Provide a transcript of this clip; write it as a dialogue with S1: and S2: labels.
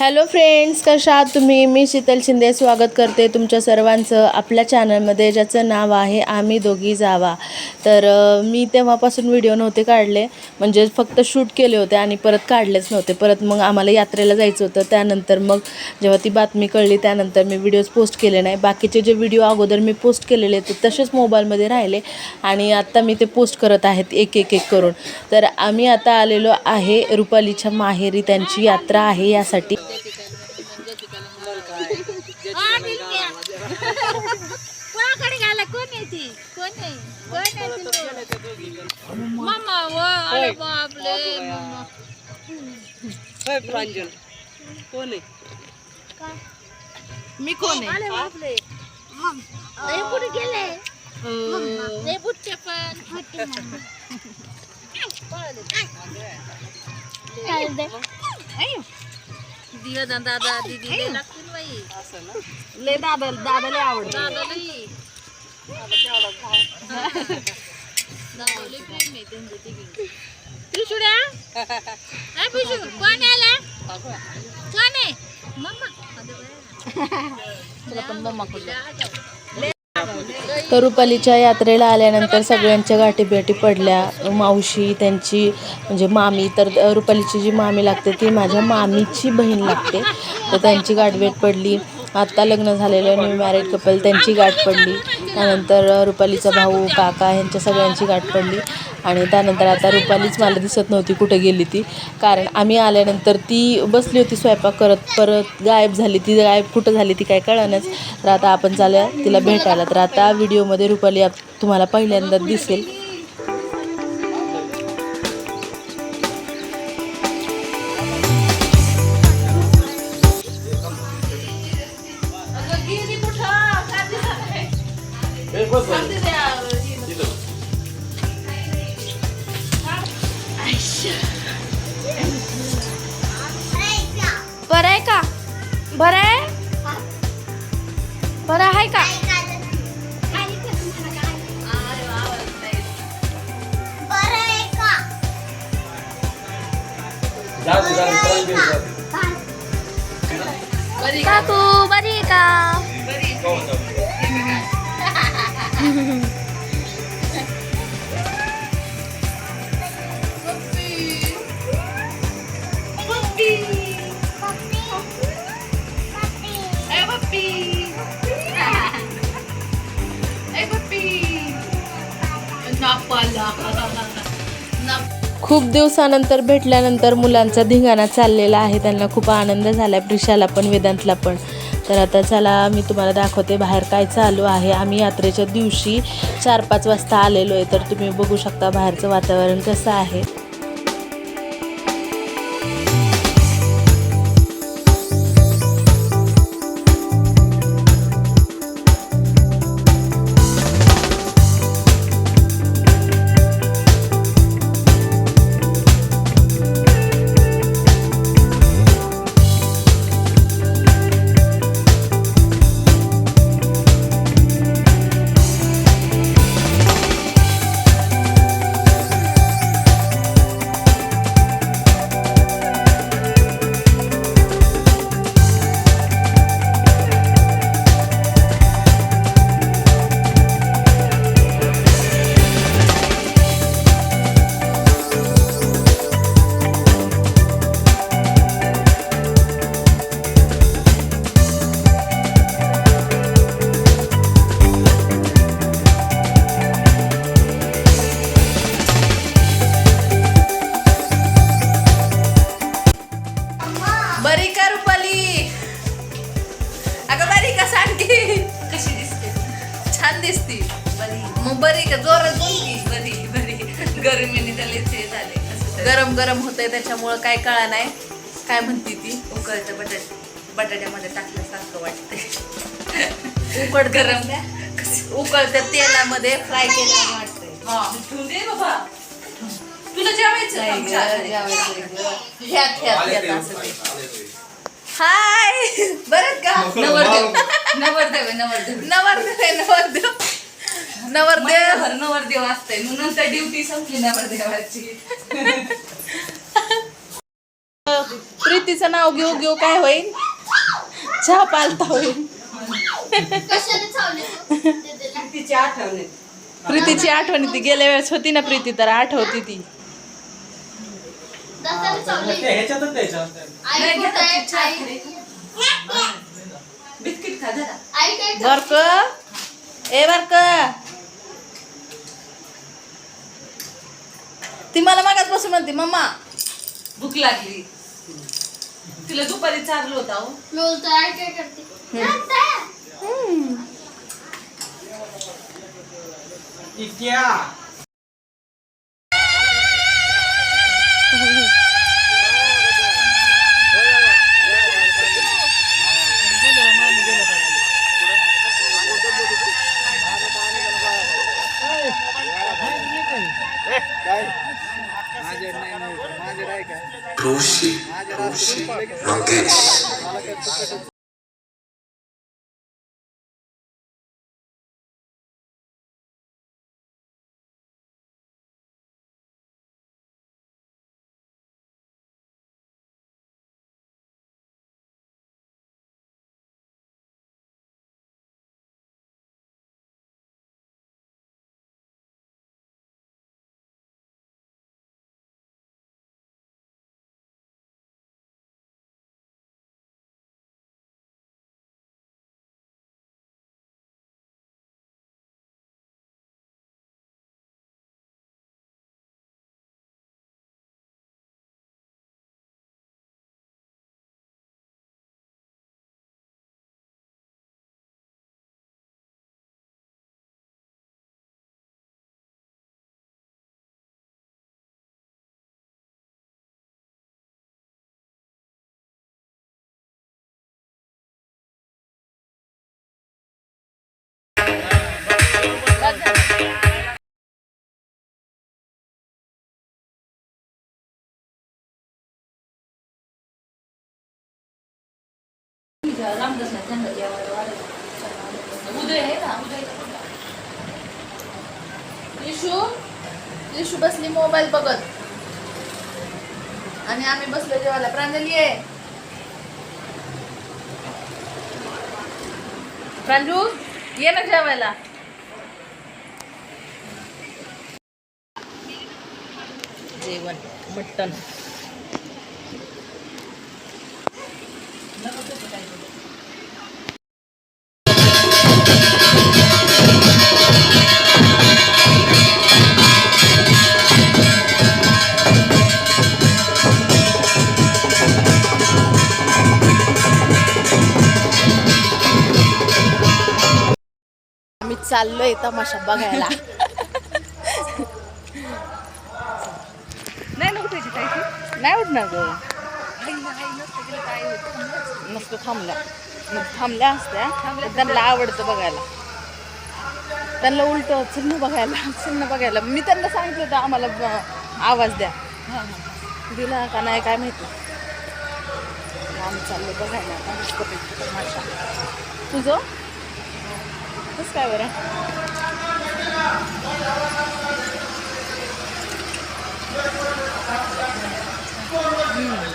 S1: Hello friends कशा आहात तुम्ही? मी शीतल शिंदे. स्वागत करते तुमच्या सर्वांचं आपल्या चॅनलमध्ये ज्याचं नाव आहे आम्ही दोघी जावा. तर मी तेव्हापासून व्हिडिओ नव्हते काढले. म्हणजे फक्त शूट केले होते आणि परत काढलेच नव्हते. परत मग आम्हाला यात्रेला जायचं होतं. त्यानंतर मग जेव्हा ती बातमी कळली त्यानंतर मी व्हिडिओज पोस्ट केले नाही. बाकीचे जे व्हिडिओ अगोदर मी पोस्ट केलेले ते तसेच मोबाईलमध्ये राहिले आणि आत्ता मी ते पोस्ट करत आहेत एक एक एक करून. तर आम्ही आता आलेलो आहे रुपालीच्या माहेरी. त्यांची यात्रा आहे यासाठी.
S2: कोणाकडे गेला कोण येते कोण आहे? कोण आहे मामा व अरे बापले
S3: प्रांजल. कोण आहे?
S1: मी कोण आहे?
S2: अरे बापले हे कुठे गेले? हे बुटचे पण. बुटचे मम्मा. काय? दे? अय्यो. दियो दा- दादा दीदी बाई
S3: असं ना
S1: ले दादा दादाला आवडतं.
S2: दादा लई दादा लई प्रेम आहे त्यांचं तिघी. त्रिशुड्या? ए पिशू कोण आला? कोण आहे? मम्मा.
S1: तुला पण मम्मा तर रुपालीच्या यात्रेला आल्यानंतर सगळ्यांच्या गाठीभेटी पडल्या. मावशी त्यांची म्हणजे मामी तर रुपालीची जी मामी लागते ती माझ्या मामीची बहीण लागते. तर त्यांची गाठभेट पडली. आत्ता लग्न झालेलं न्यू मॅरिड कपल त्यांची गाठ पडली. त्यानंतर रुपालीचा भाऊ काका यांच्या सगळ्यांची गाठ पडली. आणि त्यानंतर आता रुपालीच मला दिसत नव्हती कुठे गेली ती. कारण आम्ही आल्यानंतर ती बसली होती स्वयंपाक करत परत गायब झाली. ती गायब कुठं झाली ती काय कळणच तर आता आपण चालूया तिला भेटायला. तर आता व्हिडिओमध्ये रुपाली आप- तुम्हाला पहिल्यांदा दिसेल.
S2: बरं आहे का? बरं आहे? बरं आहे का? काकू बरी आहे का?
S1: खूप दिवसानंतर भेटल्यानंतर मुलांचा धिंगाणा चाललेला आहे. त्यांना खूप आनंद झाला प्रिशाला पण वेदांतला पण. तर आता चला मी तुम्हाला दाखवते बाहेर काय चालू आहे. आम्ही यात्रेच्या दिवशी चार पाच वाजता आलेलो आहे. तर तुम्ही बघू शकता बाहेरचं वातावरण कसं आहे. बरी बरी
S3: गरमीने त्याला ते झाले
S1: गरम गरम होतंय त्याच्यामुळं काय कळा नाही. काय म्हणती ती?
S3: उकळतं बटाट बटाट्यामध्ये टाकल्यासारखं वाटतंय.
S1: उकड
S3: गरम
S1: उकळत्या तेलामध्ये फ्राय वाटतंय.
S3: दे बाबा. तुला जेवायचं.
S1: हाय. बरं का?
S3: नवरदेव. नवरदेव नवरदेव.
S1: नवरदेव नवरदेव. नवरदेव.
S3: महिनाभर नवरदेव असतंय. मग नंतर ड्युटी संपली नवरदेवाची.
S4: प्रीतीचं नाव घेऊ घेऊ काय होईल? चहा पालता होईल.
S3: तिची आठवण येते.
S4: प्रीतीची आठवण ती गेल्या वेळेस होती ना प्रीती तर आठवती ती.
S5: ह्याच्यातच
S3: नाही, घेतात. बिस्किट खा जरा.
S4: बरक ए बरक ती मला मागास बसून म्हणते मम्मा.
S3: भूक लागली. तिला दुपारी चारलं होता हो
S5: इतक्या.
S6: Roshi,
S4: niggas. इशू बसली मोबाईल बघत. आणि आम्ही बसलो जेवायला. प्रांजली आहे प्रांजू ये ना जेवायला. जेवण मटण. you. चाललोय तमाशा बघायला. नाही ना उठायची काही नाही उठणार ग. नसतं थांबल्या. मग थांबल्या असत्या. त्यांना आवडतं बघायला. त्यांना उलट चिन्ह बघायला चिन्ह बघायला. मी त्यांना सांगितलं होतं आम्हाला आवाज द्या. दिला का नाही काय माहिती. आम्ही चाललो बघायला. तुझं? तसंच काय बरं हम्म.